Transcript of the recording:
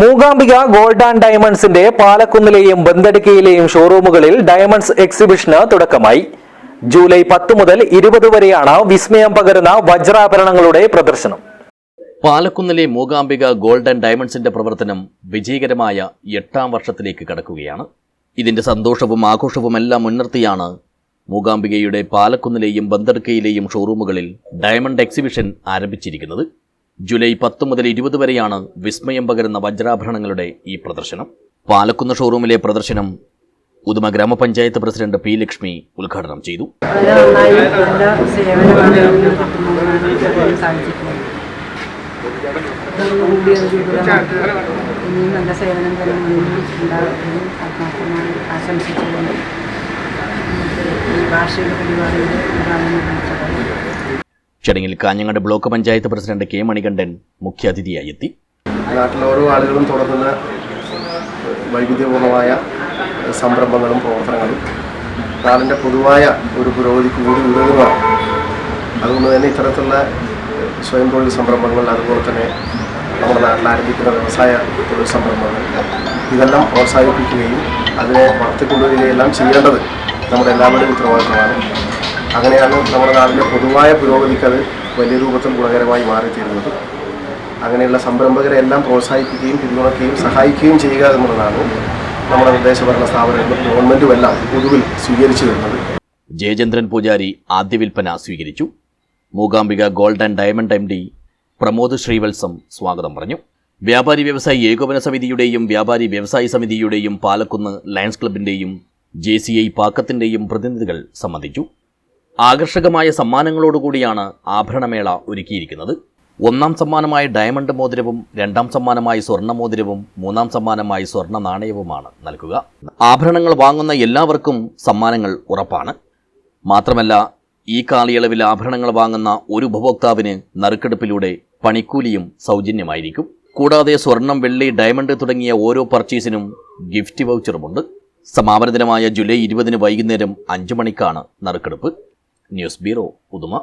Mookambika gold and ഡയമണ്ട്സിന്റെ പാലക്കുന്നിലെയും ബന്തടിക്കയിലെയും ഷോറൂമുകളിൽ ഡയമണ്ട്സ് എക്സിബിഷന് തുടക്കമായി. ജൂലൈ പത്ത് മുതൽ ഇരുപത് വരെയാണ് വിസ്മയം പകരുന്ന വജ്രാഭരണങ്ങളുടെ പ്രദർശനം. പാലക്കുന്നിലെ മൂകാംബിക ഗോൾഡ് ആൻഡ് ഡയമണ്ട്സിന്റെ പ്രവർത്തനം വിജയകരമായ എട്ടാം വർഷത്തിലേക്ക് കടക്കുകയാണ്. ഇതിന്റെ സന്തോഷവും ആഘോഷവും എല്ലാം മുൻനിർത്തിയാണ് മൂകാംബികയുടെ പാലക്കുന്നിലെയും ബന്തർക്കയിലെയും ഷോറൂമുകളിൽ ഡയമണ്ട് എക്സിബിഷൻ ആരംഭിച്ചിരിക്കുന്നത്. ജൂലൈ പത്ത് മുതൽ ഇരുപത് വരെയാണ് വിസ്മയം പകരുന്ന വജ്രാഭരണങ്ങളുടെ ഈ പ്രദർശനം. പാലക്കുന്ന് ഷോറൂമിലെ പ്രദർശനം ഉദുമ ഗ്രാമപഞ്ചായത്ത് പ്രസിഡന്റ് പി ലക്ഷ്മി ഉദ്ഘാടനം ചെയ്തു. ഭാഷയുടെ നല്ല വാർഷിക പരിപാടിയുടെ ഉദ്ഘാടനം ചടങ്ങിൽ Kanhangad block panchayat president K Manikandan മുഖ്യാതിഥിയായി എത്തി നാട്ടിലെ ഓരോ ആളുകളും തുടങ്ങുന്ന വൈവിധ്യപൂർണമായ സംരംഭങ്ങളും പ്രവർത്തനങ്ങളും നാടിന്റെ പൊതുവായ ഒരു പുരോഗതിക്ക് കൂടി ഉതകുന്നതാണ്. അതുകൊണ്ട് തന്നെ ഇത്തരത്തിലുള്ള സ്വയം തൊഴിൽ സംരംഭങ്ങൾ അതുപോലെ തന്നെ നമ്മുടെ നാട്ടിൽ ആരംഭിക്കുന്ന വ്യവസായ തൊഴിൽ സംരംഭങ്ങൾ ഇതെല്ലാം പ്രോത്സാഹിപ്പിക്കുകയും അതിനെ വളർത്തിക്കൊണ്ടുവരികയെല്ലാം ചെയ്യേണ്ടത് നമ്മുടെ എല്ലാവരുടെയും ഉത്തരവാദിത്തമാണ്. അങ്ങനെയാണ് നമ്മുടെ നാടിന്റെ പൊതുവായ പുരോഗതിക്ക് അത് വലിയ രൂപത്തിൽ ഗുണകരമായി മാറിത്തീരുന്നത്. അങ്ങനെയുള്ള സംരംഭകരെ എല്ലാം പ്രോത്സാഹിപ്പിക്കുകയും പിന്തുണയ്ക്കുകയും സഹായിക്കുകയും ചെയ്യുക എന്നുള്ളതാണ് നമ്മുടെ നിർദ്ദേശഭരണ സ്ഥാപനങ്ങളും ഗവൺമെന്റും എല്ലാം പൊതുവിൽ സ്വീകരിച്ചു വരുന്നത്. ജയചന്ദ്രൻ പൂജാരി ആദ്യ വിൽപ്പന സ്വീകരിച്ചു. Mookambika gold and diamond M D Pramod Srivatsam സ്വാഗതം പറഞ്ഞു. വ്യാപാരി വ്യവസായി ഏകോപന സമിതിയുടെയും വ്യാപാരി വ്യവസായി സമിതിയുടെയും പാലക്കുന്ന് ലയൺസ് ക്ലബിന്റെയും ജെ സി ഐ പാക്കത്തിന്റെയും പ്രതിനിധികൾ സംബന്ധിച്ചു. ആകർഷകമായ സമ്മാനങ്ങളോടുകൂടിയാണ് ആഭരണമേള ഒരുക്കിയിരിക്കുന്നത്. ഒന്നാം സമ്മാനമായ ഡയമണ്ട് മോതിരവും രണ്ടാം സമ്മാനമായി സ്വർണ മോതിരവും മൂന്നാം സമ്മാനമായി സ്വർണ നാണയവുമാണ് നൽകുക. ആഭരണങ്ങൾ വാങ്ങുന്ന എല്ലാവർക്കും സമ്മാനങ്ങൾ ഉറപ്പാണ്. മാത്രമല്ല ഈ കാലയളവിൽ ആഭരണങ്ങൾ വാങ്ങുന്ന ഒരു ഉപഭോക്താവിന് നറുക്കെടുപ്പിലൂടെ പണിക്കൂലിയും സൗജന്യമായിരിക്കും. കൂടാതെ സ്വർണം വെള്ളി ഡയമണ്ട് തുടങ്ങിയ ഓരോ പർച്ചേസിനും ഗിഫ്റ്റ് വൗച്ചറുമുണ്ട്. സമാപന ദിനമായ ജൂലൈ ഇരുപതിന് വൈകുന്നേരം അഞ്ചു മണിക്കാണ് നറുക്കെടുപ്പ്. News bureau Uduma